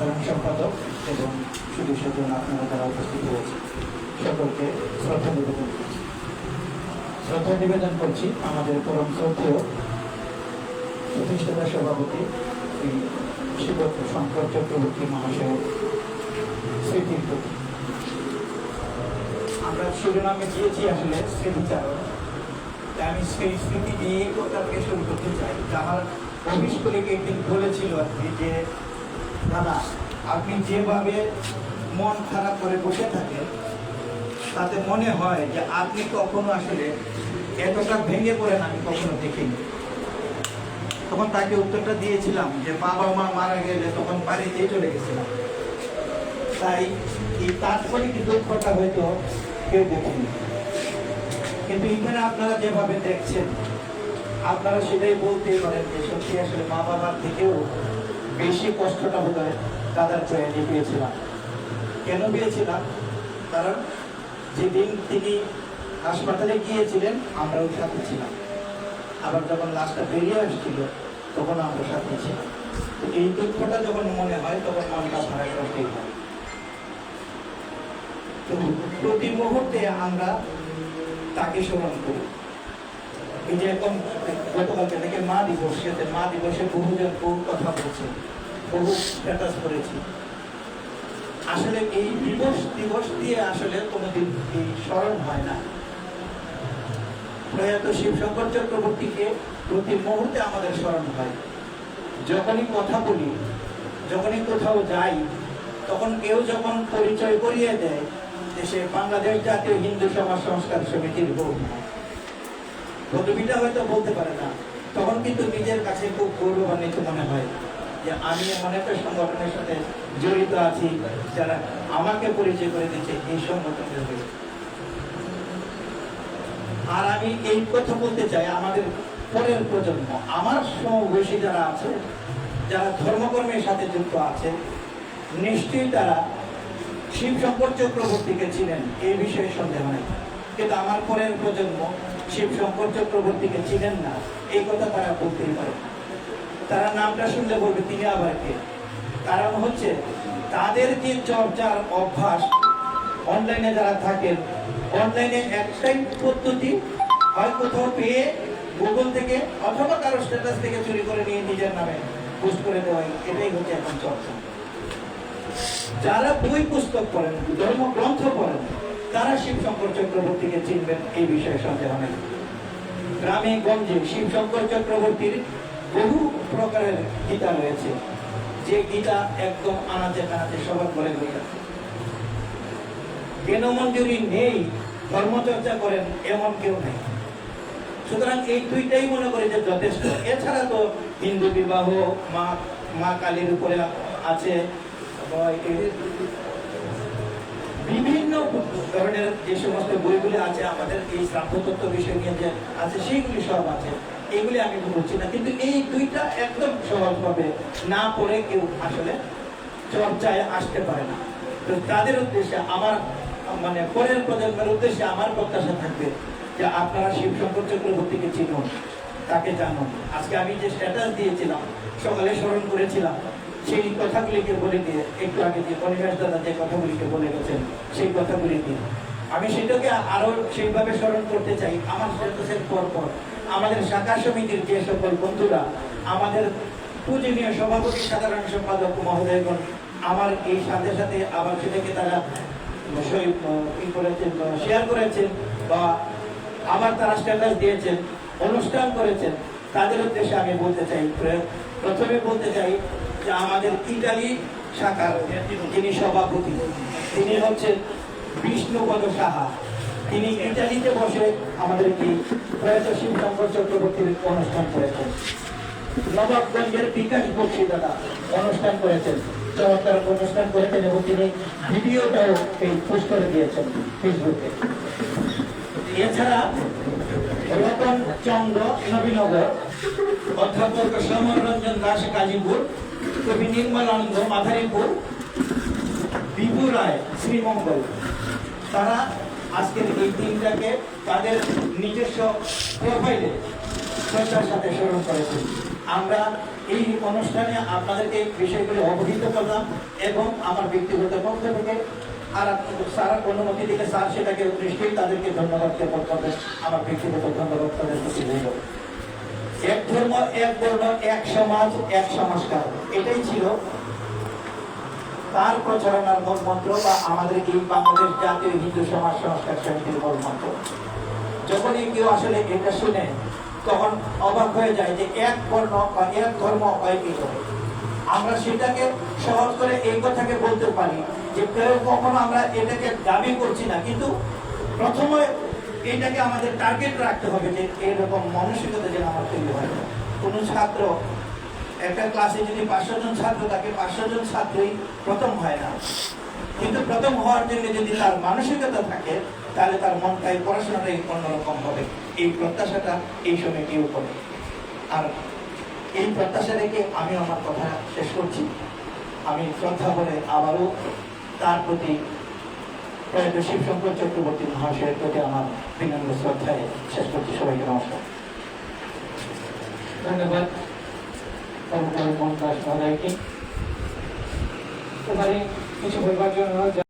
সাধারণ সম্পাদক এবং শুধু স্বজন আপনারা যারা উপস্থিত হয়েছে। সকলকে শ্রদ্ধা নিবেদন করছি। শ্রদ্ধা নিবেদন করছি আমাদের পরম শ্রদ্ধেয় প্রতিষ্ঠাতা সভাপতি শ্রী শিবত শঙ্কর চক্রবর্তী মহাশয়ের স্মৃতির প্রতি। আমরা শিরোনামে দিয়েছি আসলে স্মৃতিচারণ। তাই আমি সেই স্মৃতি নিয়ে কথাকে শুরু করতে চাই। যে আমার অফিস কলিকে একদিন বলেছিল আর কি যে দাদা, আপনি যেভাবে মন খারাপ করে বসে থাকেন, তাতে মনে হয় যে আপনি কখনো আসলে এতটা ভেঙে পড়েন আমি কখনো দেখিনি। তখন তাকে উত্তরটা দিয়েছিলাম যে বাবা মা মারা গেলে তখন বাড়িতেই চলে গেছিলাম। তাই এই তাৎক্ষণিক দুঃখটা হয়তো কেউ দেখেনি। কিন্তু এখানে আপনারা যেভাবে দেখছেন, আপনারা সেটাই বলতে পারেন যে সত্যি আসলে মা বাবার থেকেও বেশি কষ্টটা হয় দাদার প্রয়োজনে পেয়েছিলাম। কেন পেয়েছিলাম? কারণ যেদিন তিনি হাসপাতালে গিয়েছিলেন, আমরাও সাথে ছিলাম। আবার যখন লাশটা বেরিয়ে আসছিল, তখন আমরা সাথে ছিলাম। এই দুঃখটা যখন মনে হয়, তখন মনটা ভারাক্রান্তই হয়। তো প্রতি মুহূর্তে আমরা তাকে স্মরণ করি। যে গতকালকে মা মা দিবসে বহুজন বহু কথা বলছে, বহু স্ট্যাটাস আসলে এই দিবস দিবস দিয়ে আসলে কোনোদিন এই স্মরণ হয় না। প্রয়াত চক্রবর্তীকে প্রতি মুহূর্তে আমাদের স্মরণ হয়। যখনই কথা বলি, যখনই কোথাও যাই, তখন কেউ যখন পরিচয় করিয়ে দেয় যে সে বাংলাদেশ জাতীয় হিন্দু সমাজ সংস্কার সমিতির বৌমা পদবিটা হয়তো বলতে পারে না। তখন কিন্তু নিজের কাছে খুব গৌরবান্বিত মনে হয় যে আমি এমন একটা সংগঠনের সাথে জড়িত আছি যারা আমাকে পরিচয় করে দিচ্ছে এই সংগঠনের হয়ে আর আমি এই কথা বলতে চাই আমাদের পরের প্রজন্ম, আমার সমবয়সী যারা আছে, যারা ধর্মকর্মের সাথে যুক্ত আছে, নিশ্চয়ই তারা শিব শঙ্কর চক্রবর্তীকে ছিলেন এই বিষয়ে সন্দেহ নেই। কিন্তু আমার পরের প্রজন্ম শিব শঙ্কর চক্রবর্তীকে ছিলেন না। এই কথা তারা বলতেই পারে। তারা নামটা শুনলে বলবে, তিনি আবার কে? কারণ হচ্ছে, তাদের যে চর্চার অভ্যাস অনলাইনে যারা থাকেন অনলাইনে একটাই পদ্ধতি, হয় কোথাও পেয়ে গুগল থেকে অথবা কারও স্ট্যাটাস থেকে চুরি করে নিয়ে নিজের নামে পোস্ট করে দেওয়া, এটাই হচ্ছে এখন চর্চা। যারা বই পুস্তক পড়েন, ধর্মগ্রন্থ পড়েন তারা শিব শঙ্কর চক্রবর্তীকে চিনবেন? এই বিষয়ে সন্দেহ নেই। গ্রামে গঞ্জে শিব শঙ্কর চক্রবর্তীর বহু প্রকারের গীতা রয়েছে। যে গীতা একদম আনাচে কানাচে সবার ঘরে ঘরে আছে। জ্ঞানমঞ্জুরি নেই? ধর্মচর্চা করেন এমন কেউ নেই। সুতরাং এই দুইটাই মনে করি যে যথেষ্ট। এছাড়া তো হিন্দু বিবাহ, মা মা কালীর উপরে আছে। বিভিন্ন ধরনের যে সমস্ত বইগুলি আছে, আমাদের এই শ্রাদ্ধতত্ত্ব বিষয় নিয়ে যে আছে, সেইগুলি সব আছে। এগুলি আমি বলছি না, কিন্তু এই দুইটা একদম সহজভাবে না পড়ে কেউ আসলে চর্চায় আসতে পারে না। তো তাদের উদ্দেশ্যে আমার মানে পরের প্রজন্মের উদ্দেশ্যে আমার প্রত্যাশা থাকবে যে আপনারা শিবশঙ্কর চক্রবর্তীকে চিনুন, তাকে জানুন। আজকে আমি যে স্ট্যাটাস দিয়েছিলাম, সকালে স্মরণ করেছিলাম সেই কথাগুলিকে বলে দিয়ে, একটু আগে যে পরিবেশ দাদা যে কথাগুলিকে বলে গেছেন, সেই কথাগুলি দিয়ে। আমি সেটাকে আরও সেইভাবে স্মরণ করতে চাই। আমার স্ট্যাটাসের পর পর আমাদের শাখা সমিতির যে সকল বন্ধুরা, আমাদের পূজনীয় সভাপতি সাধারণ সম্পাদক মহোদয়গণ, আমার এই সাথে সাথে আবার সেটাকে তারা ই করেছেন শেয়ার করেছেন বা আবার তারা স্ট্যাটাস দিয়েছেন, অনুষ্ঠান করেছেন, তাদের উদ্দেশ্যে আমি বলতে চাই প্রথমে বলতে চাই যে আমাদের ইটালি শাখার যিনি সভাপতি, তিনি হচ্ছেন বিষ্ণুপদ সাহা। তিনি ইটালিতে বসে আমাদের কি প্রয়াত শিব শঙ্কর চক্রবর্তীর অনুষ্ঠান করেছেন। নবাবগঞ্জের বিকাশ বক্সি দাদা অনুষ্ঠান করেছেন চমৎকার অনুষ্ঠান করেছেন এবং তিনি ভিডিওটাও এই পোস্ট করে দিয়েছেন ফেসবুকে। এছাড়া রতন চন্দ্র নবীনগর, অধ্যাপক সমর রঞ্জন দাস কাজীপুর কবি নির্মলানন্দ মাধারীপুর বিভু রায়, শ্রীমঙ্গল। তারা আজকের এই দিনটাকে তাদের নিজস্ব প্রোফাইলে শ্রদ্ধার সাথে স্মরণ করেছেন আমরা এই অনুষ্ঠানে আপনাদেরকে এই বিষয়গুলি অবহিত করলাম এবং আমার ব্যক্তিগত পক্ষ থেকে আর স্যার অনুমতি দিলে স্যার সেটাকে নিশ্চয়ই তাদেরকে ধন্যবাদ জ্ঞাপন করবেন। আমার ব্যক্তিগত ধন্যবাদ তাদের প্রতি এক ধর্ম, এক বর্ণ, এক সমাজ, এক সংস্কার। এটাই ছিল তার প্রচারণার মূল মন্ত্র বা আমাদের এই বাংলাদেশ জাতীয় হিন্দু সমাজ সংস্কার সমিতির মূল মন্ত্র যখনই কেউ আসলে এটা শুনে, তখন অবাক হয়ে যায় যে এক বর্ণ বা এক ধর্ম হয় কি করে। আমরা সেটাকে সহজ করে এই কথাকে বলতে পারি যে কেউ কখনো আমরা এটাকে দাবি করছি না, কিন্তু প্রথমে এটাকে আমাদের টার্গেট রাখতে হবে যে এরকম মানসিকতা যেন আমার তৈরি হয়। কোনো ছাত্র, একটা ক্লাসে যদি পাঁচশো জন ছাত্র থাকে, পাঁচশো জন ছাত্রই প্রথম হয় না। কিন্তু প্রথম হওয়ার জন্য যদি তার মানসিকতা থাকে, তাহলে তার মনটাই পড়াশোনাটাই অন্যরকম হবে। এই প্রত্যাশাটা এই সময় সময়টিও করে আর এই প্রত্যাশা রেখে আমি আমার কথা শেষ করছি। আমি শ্রদ্ধা করে আবারও তার প্রতি শিবশঙ্কর চক্রবর্তী মহাশয়ের প্রতি আমার বিনম্র শ্রদ্ধায় শেষ করছি। সবাইকে নমস্কার। ধন্যবাদ। কিছু বলবার জন্য